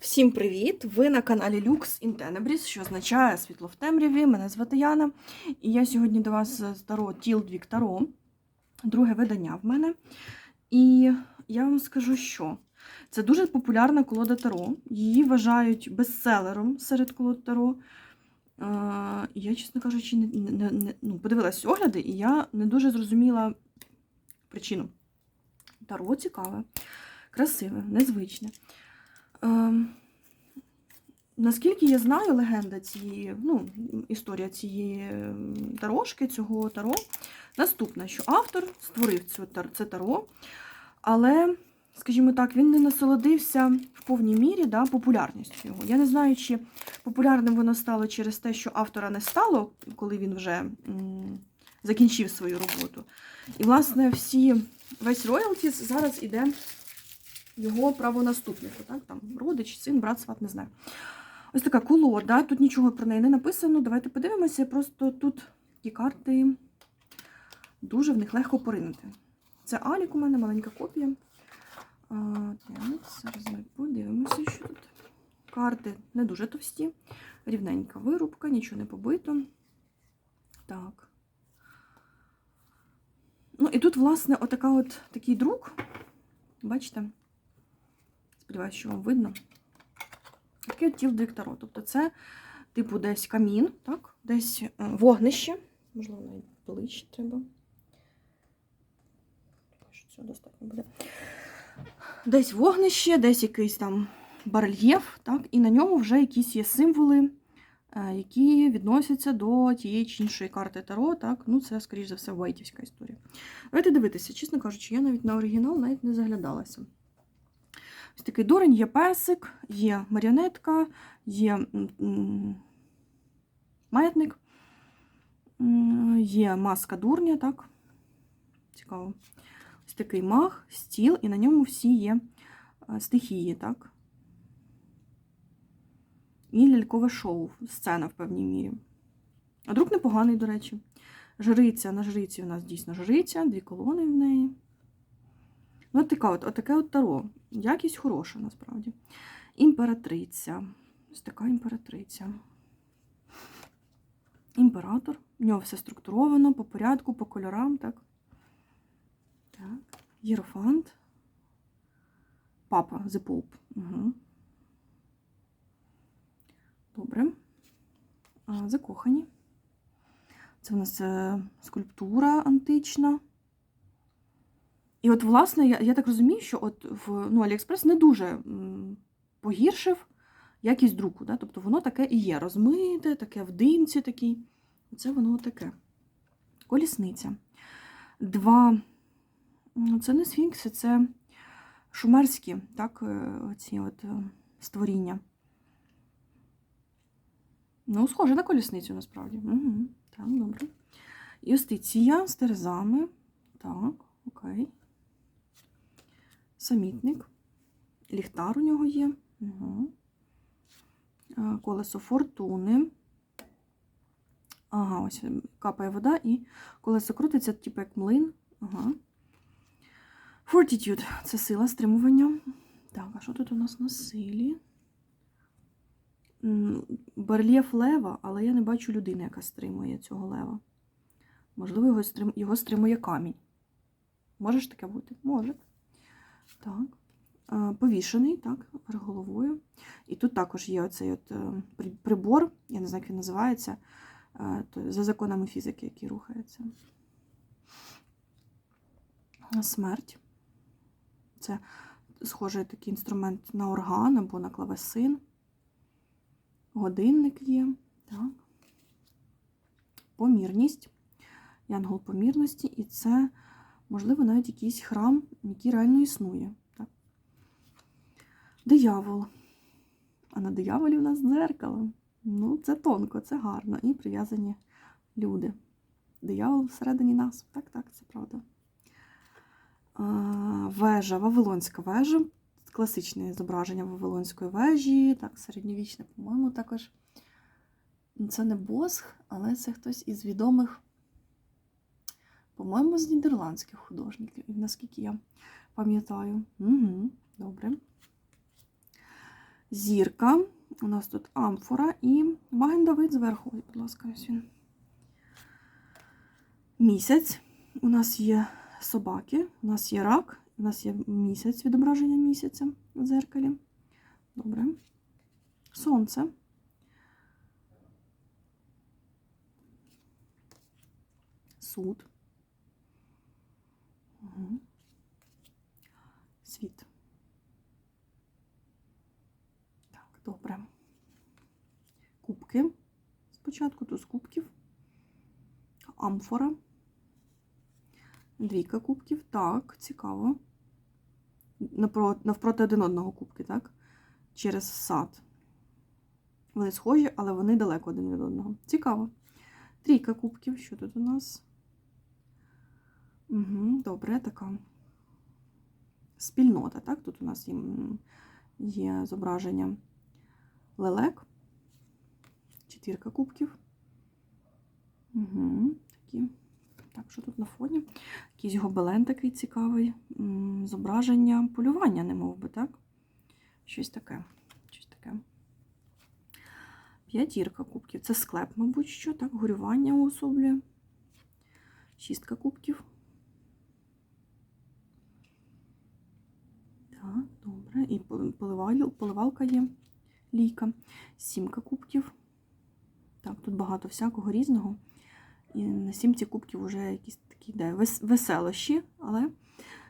Всім привіт! Ви на каналі Lux in Tenebris, що означає світло в темряві. Мене звати Яна. І я сьогодні до вас з Таро Тілдвік Таро, друге видання в мене. І я вам скажу, що це дуже популярна колода Таро. Її вважають бестселером серед колод Таро. Я, чесно кажучи, не, не, не, ну, подивилась огляди, і я не дуже зрозуміла причину. Таро цікаве, красиве, незвичне. Ем, наскільки я знаю, легенда цієї, ну, історія цієї ем, тарошки, цього таро, наступна, що автор створив це таро, але, скажімо так, він не насолодився в повній мірі да, популярністю його. Я не знаю, чи популярним воно стало через те, що автора не стало, коли він вже м, закінчив свою роботу. І, власне, всі, весь роялтіс зараз іде його правонаступнику, так? Там родич, син, брат, сват, не знаю. Ось така колода, тут нічого про неї не написано. Давайте подивимося. Просто тут ті карти дуже в них легко поринути. Це Алік у мене, маленька копія. А, так, зараз ми подивимося, що тут. Карти не дуже товсті, рівненька вирубка, нічого не побито. Так. Ну, і тут, власне, отака от такий друк. Бачите? Сподіваюсь, що вам видно. От тіл диктаро. Тобто це, типу, десь камін, так? десь е, вогнище. Можливо, навіть ближче треба. Що достатньо буде. Десь вогнище, десь якийсь там барельєф, так? і на ньому вже якісь є символи, е, які відносяться до тієї чи іншої карти Таро. Так? Ну, це, скоріш за все, вайтівська історія. Давайте дивитися, чесно кажучи, я навіть на оригінал навіть не заглядалася. Ось такий дурень, є песик, є маріонетка, є маятник, є маска дурня, так? Цікаво. Ось такий маг, стіл, і на ньому всі є е, стихії, так? І лялькове шоу, сцена в певній мірі. А друг непоганий, до речі. Жриця, на жриці у нас дійсно жриця, дві колони в неї. Ну, от така от, от таке от таро. Якість хороша, насправді. Імператриця. Ось така імператриця. Імператор. У нього все структуровано по порядку, по кольорам, так? Так. Єрофант. Папа, The Pope. Угу. Добре. Закохані. Це в нас е, скульптура антична. І от, власне, я, я так розумію, що от в ну, Аліекспрес не дуже погіршив якість друку. Да? Тобто воно таке і є. Розмите, таке в димці такій. Оце воно таке. Колісниця. Два. ну, Це не сфінкси, це шумерські, так, е, оці от е, створіння. Ну, схоже на колісницю, насправді. Угу. Так, добре. Юстиція з терезами. Так, окей. Самітник. Ліхтар у нього є. Угу. Колесо фортуни. Ага, ось капає вода і колесо крутиться, типу як млин. Ага. Fortitude це сила стримування. Так, а що тут у нас на силі? Барельєф лева, але я не бачу людини, яка стримує цього лева. Можливо, його, його стримує камінь. Може ж таке бути? Може. Так. Повішений, так, головою. І тут також є оцей от е, прибор, я не знаю, як він називається, е, за законами фізики, який рухається. Смерть. Це схожий такий інструмент на орган або на клавесин. Годинник є. Так. Помірність. Янгол помірності. І це, можливо, навіть якийсь храм, який реально існує. Так. Диявол. А на дияволі у нас дзеркало. Ну, це тонко, це гарно. І прив'язані люди. Диявол всередині нас. Так, так, це правда. А, Вежа, Вавилонська вежа. Класичне зображення Вавилонської вежі. Так, середньовічне, по-моєму, також. Це не Босх, але це хтось із відомих, по-моєму, з нідерландських художників, наскільки я пам'ятаю. Угу, добре. Зірка. У нас тут амфора і Маген Давид зверху. Будь ласка, ось він. Місяць. У нас є собаки, у нас є рак, у нас є місяць, відображення місяця в дзеркалі. Добре. Сонце. Суд. Світ. Так, добре. Кубки. Спочатку туз кубків. Амфора. Двійка кубків. Так, цікаво. Навпроти один одного кубки, так? Через сад. Вони схожі, але вони далеко один від одного. Цікаво. Трійка кубків. Що тут у нас? Угу, добре, така спільнота, так? Тут у нас є, зображення лелек. Четвірка кубків. Угу, такі. Так, що тут на фоні? Якийсь гобелен такий цікавий. Зображення полювання, не мов би, так? Щось таке. Щось таке. П'ятірка кубків. Це склеп, мабуть, що, так? Горювання уособлює. Шістка кубків. Так, добре. І поливалка є. Лійка. Сімка кубків. Так, тут багато всякого різного. І на сімці кубків вже якісь такі де, веселощі, але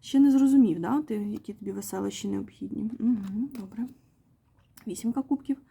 ще не зрозумів, да, ти, які тобі веселощі необхідні. Угу, добре. Вісімка кубків.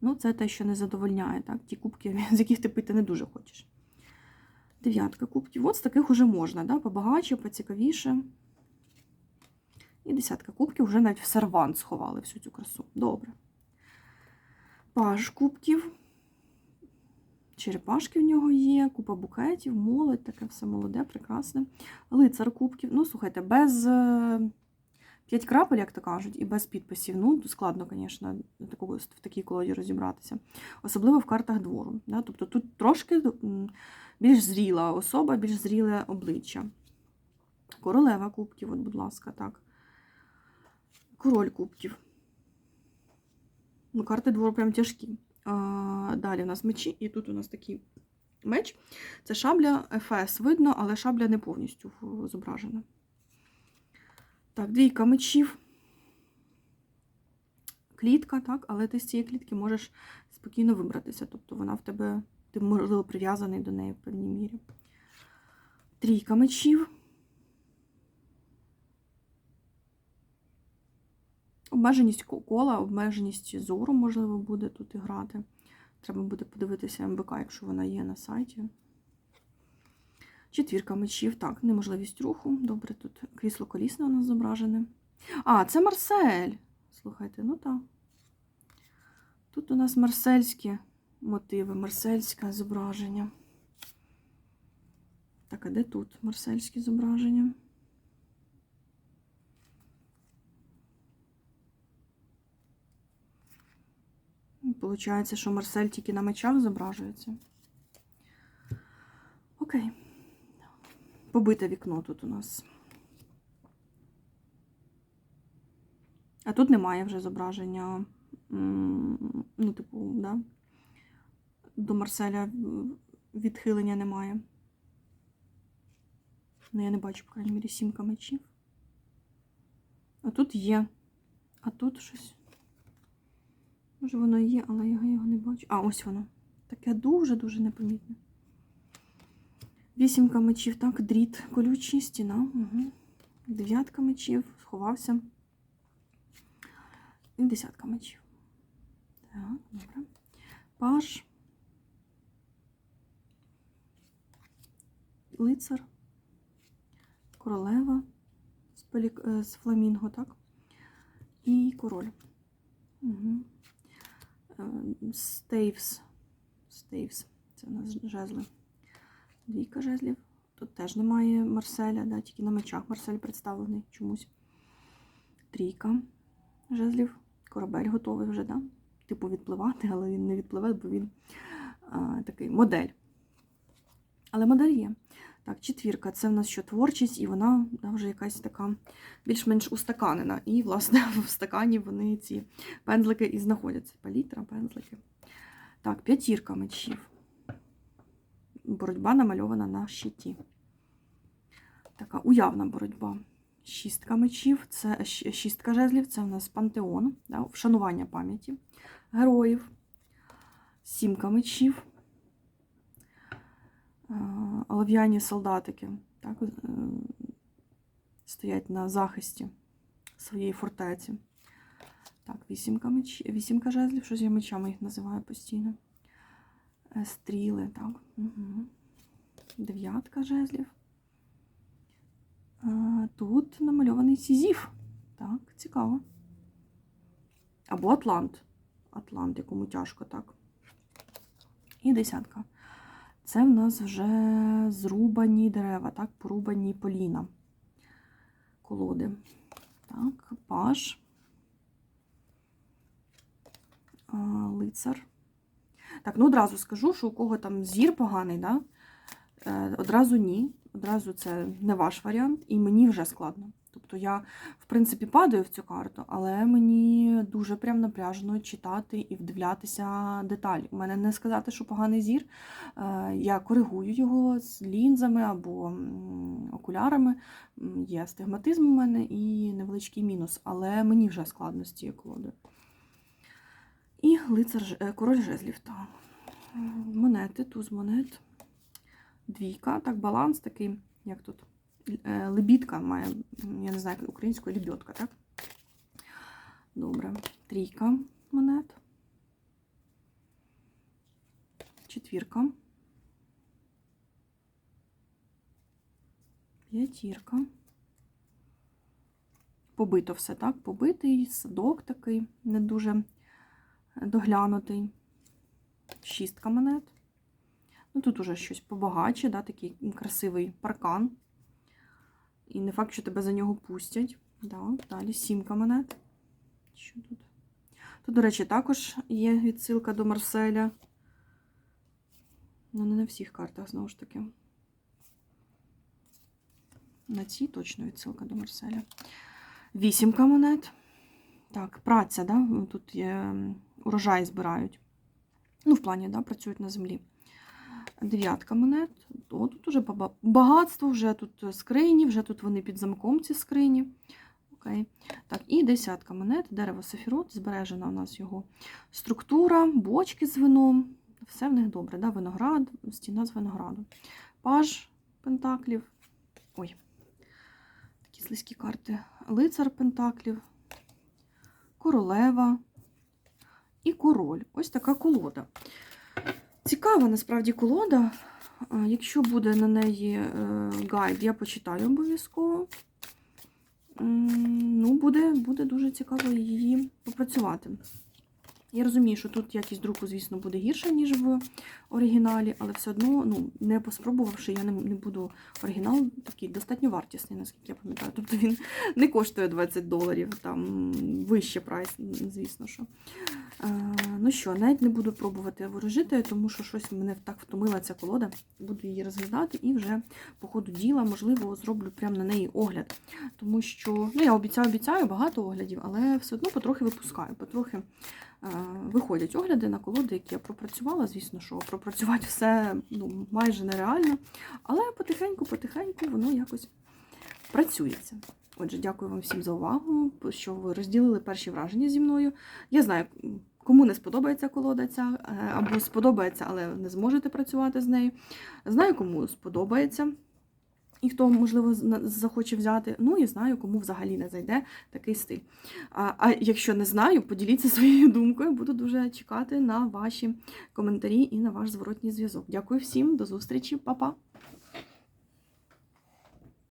Ну, це те, що не задовольняє, так? Ті кубки, з яких ти пити не дуже хочеш. Дев'ятка кубків. От з таких уже можна, да? побагаче, поцікавіше. І десятка кубків вже навіть в сервант сховали всю цю красу. Добре. Паж кубків. Черепашки в нього є, купа букетів, молодь, таке все молоде, прекрасне. Лицар кубків. Ну, слухайте, без е, п'ять крапель, як то кажуть, і без підписів. Ну, складно, звісно, в такій колоді розібратися. Особливо в картах двору. Да? Тобто тут трошки більш зріла особа, більш зріле обличчя. Королева кубків, от, будь ласка, так. Король кубків. Ну, карти двору прям тяжкі. А, далі у нас мечі, і тут у нас такий меч. Це шабля ФС видно, але шабля не повністю зображена. Так, двійка мечів. Клітка, так, але ти з цієї клітки можеш спокійно вибратися. Тобто вона в тебе, ти, можливо, прив'язаний до неї в певній мірі. Трійка мечів. Обмеженість ко- кола, обмеженість зору, можливо, буде тут і грати. Треба буде подивитися МБК, якщо вона є на сайті. Четвірка мечів. Так, неможливість руху. Добре, тут крісло колісне у нас зображене. А, це Марсель. Слухайте, ну так. Тут у нас марсельські мотиви, марсельське зображення. Так, а де тут марсельські зображення? Получається, що Марсель тільки на мечах зображується. Окей. Побите вікно тут у нас. А тут немає вже зображення, ну, типу, да? До Марселя відхилення немає. Ну, я не бачу, по крайній мірі, сімка мечів. А тут є. А тут щось. Може, воно є, але я його не бачу. А, ось воно. Таке дуже-дуже непомітне. Вісімка мечів, так, дріт, колючий, стіна. Угу. Дев'ятка мечів, сховався. І десятка мечів. Так, добре. Паш. Лицар. Королева з, е, фламінго, так? І король. Угу. Стейвс. Стейвс. Це у нас жезли. Двійка жезлів. Тут теж немає Марселя, да, тільки на мечах Марсель представлений чомусь. Трійка жезлів. Корабель готовий вже, да? Типу відпливати, але він не відпливе, бо він а, такий модель. Але модель є. Так, четвірка це в нас що творчість, і вона да, вже якась така більш-менш устаканена. І, власне, в стакані вони ці пензлики і знаходяться. Палітра, пензлики. Так, п'ятірка мечів. Боротьба намальована на щиті. Така уявна боротьба. Шістка мечів, це шістка жезлів, це в нас пантеон, да, вшанування пам'яті героїв. Сімка мечів. Олов'яні солдатики так, е, стоять на захисті своєї фортеці. Так, вісімка, меч... вісімка жезлів, щось я мечами їх називаю постійно. Е, Стріли, так. Угу. Дев'ятка жезлів. Е, Тут намальований Сізіф. Так, цікаво. Або Атлант. Атлант, якому тяжко, так. І десятка. Це в нас вже зрубані дерева, так, порубані поліна. Колоди. Так, паж. Лицар. Так, ну одразу скажу, що у кого там зір поганий, да? Е, одразу ні. Одразу це не ваш варіант, і мені вже складно. Тобто я, в принципі, падаю в цю карту, але мені дуже прям напряжно читати і вдивлятися деталі. У мене не сказати, що поганий зір. Е, Я коригую його з лінзами або окулярами. Є астигматизм у мене і невеличкий мінус, але мені вже складно з цією колодою. І лицар, е, король жезлів. Так. Монети, туз монет. Двійка, так, баланс такий, як тут. Е, Лебідка має, я не знаю, українською лебідка, так? Добре. Трійка монет. Четвірка. П'ятірка. Побито все, так? Побитий, садок такий, не дуже доглянутий. Шістка монет. Ну, тут уже щось побагаче, да, такий красивий паркан. І не факт, що тебе за нього пустять. Да, далі сімка монет. Що тут? Тут, до речі, також є відсилка до Марселя. Ну, не на всіх картах, знову ж таки. На цій точно відсилка до Марселя. Вісімка монет. Так, праця, да? тут є урожай збирають. Ну, в плані, да, працюють на землі. Дев'ятка монет. О, тут уже багатство, вже тут скрині, вже тут вони під замком ці скрині. Окей. Так, і десятка монет, дерево сафірот, збережена у нас його структура, бочки з вином. Все в них добре, да? виноград, стіна з винограду. Паж пентаклів. Ой, такі слизькі карти. Лицар пентаклів, королева і король. Ось така колода. Цікава насправді колода. Якщо буде на неї е, гайд, я почитаю обов'язково. Ну, буде, буде дуже цікаво її попрацювати. Я розумію, що тут якість друку, звісно, буде гірша, ніж в оригіналі, але все одно, ну, не поспробувавши, я не, не буду. Оригінал такий достатньо вартісний, наскільки я пам'ятаю. Тобто він не коштує 20 доларів, там вище прайс, звісно що. Е, ну що, навіть не буду пробувати ворожити, тому що щось мене так втомила ця колода. Буду її розглядати і вже по ходу діла, можливо, зроблю прямо на неї огляд. Тому що, ну, я обіцяю, обіцяю багато оглядів, але все одно потрохи випускаю, потрохи виходять огляди на колоди, які я пропрацювала. Звісно, що пропрацювати все ну, майже нереально. Але потихеньку-потихеньку воно якось працюється. Отже, дякую вам всім за увагу, що ви розділили перші враження зі мною. Я знаю, кому не сподобається колода ця, е, або сподобається, але не зможете працювати з нею. Знаю, кому сподобається. І хто, можливо, захоче взяти. Ну і знаю, кому взагалі не зайде такий стиль. А, а якщо не знаю, поділіться своєю думкою. Буду дуже чекати на ваші коментарі і на ваш зворотній зв'язок. Дякую всім, до зустрічі, Па-па!